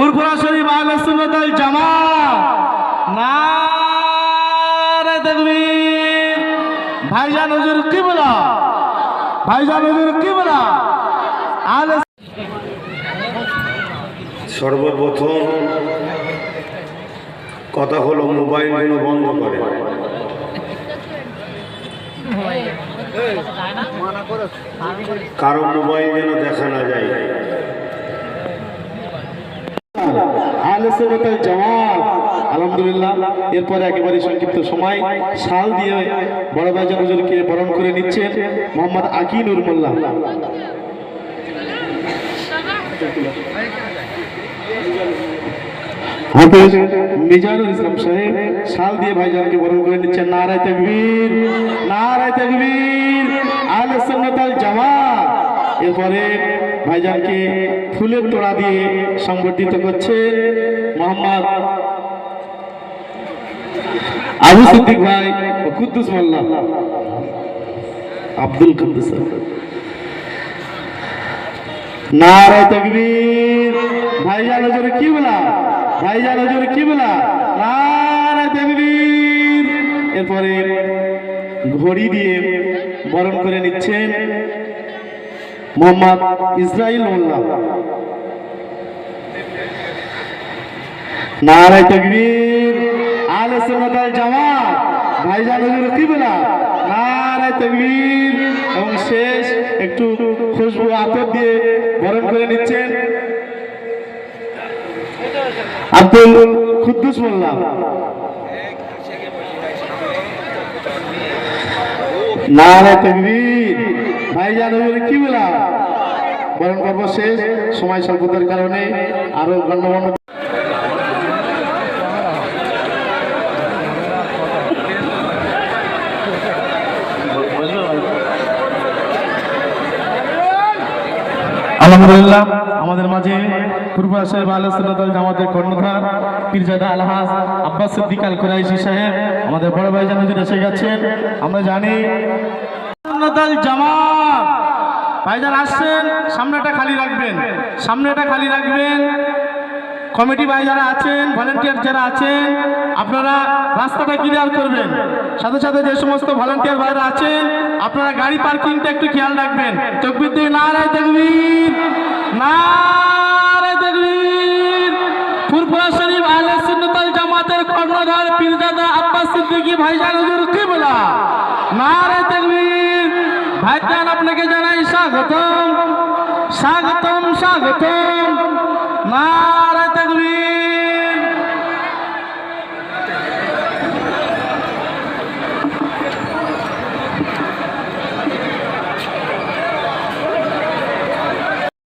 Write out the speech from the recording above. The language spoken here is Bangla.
ফুরফুরা শরীফ আহলে সুন্নাত ওয়াল জামাত। নারে তাকবীর। ভাইজান হুজুর কিবলা। ভাইজান হুজুর কিবলা। আহলে সর্বপ্রথম কথা হলো মোবাইল মোবাইলগুলো বন্ধ করে। কারও মোবাইল যেন দেখা না যায়। আহলে সুন্নাত আলহামদুলিল্লাহ, এরপরে একেবারে সংক্ষিপ্ত সময়। শাল দিয়ে বড় ভাইজান হুজুরকে বরণ করে নিচ্ছেন মোহাম্মদ আকিনুর মোল্লা। হাফেজ মিজানুল ইসলাম সাহেব, শাল দিয়ে ভাইজানকে বরণ করে নিচ্ছেন নারায় তাকবীর। নারায় তাকবীর, আহলে সুন্নাত ওয়াল জামাত। এরপরে ভাইজানকে ফুলের তোড়া দিয়ে সংবর্ধিত করছেন মোহাম্মদ আবু সিদ্দিক ভাই ও কুদ্দুস মোল্লা। আব্দুল কুদ্দুস। নারায় তাকবীর। ভাইজান হজুর, কি বলা? ভাইজান হজুর, কি বলা? নারায় তাকবীর। এরপরে ঘড়ি দিয়ে বরণ করে নিচ্ছেন মোহাম্মদ ইসরাইল মোল্লা নারায় তাকবীর, আলে সুন্নাত ওয়াল জামাত, ভাইজান হুজুর কিবলা নারায় তাকবীর। এবং শেষ, একটু খুশবু আতর দিয়ে বরণ করে নিচ্ছেন আব্দুল খুদ্দুস মোল্লা। নারায় তাকবীর ভাইজান হুজুর কিবলা বরণ পর্ব শেষ, সময় স্বল্পতার কারণে আরও গণ্যমান্য আলহামদুলিল্লাহ, আমাদের মাঝে পূর্ব সাহেব আল্লাহ জামাতের কর্ণধার, পীরজাদা আলহাজ আব্বাস সিদ্দিক আল কুরাইশি সাহেব, আমাদের বড় ভাই জানুদ্দিন এসে গেছেন। আমরা জানি জামাত। ভাইজান, আসছেন? সামনেটা খালি রাখবেন। সামনেটা খালি রাখবেন। কমিটি ভাই যারা আছেন ভলেন্টিয়ার যারা আছেন, আপনারা রাস্তাটা ক্লিয়ার করবেন। সাথে সাথে যে সমস্ত ভলেন্টিয়ার ভাইরা আছেন, আপনারা গাড়ি পার্কিংটা একটু খেয়াল রাখবেন। তকবির দিয়ে নারায় তকবির নারায় তকবির। ফুরফুরা শরীফ আহলে সুন্নাতাল জামাতের কর্ণধার পীরজাদা আব্বাস সিদ্দিকী ভাইজান হুজুর কিবলা। তকবির ভাইজান আপনাকে জানাই স্বাগতম। স্বাগতম স্বাগতম। না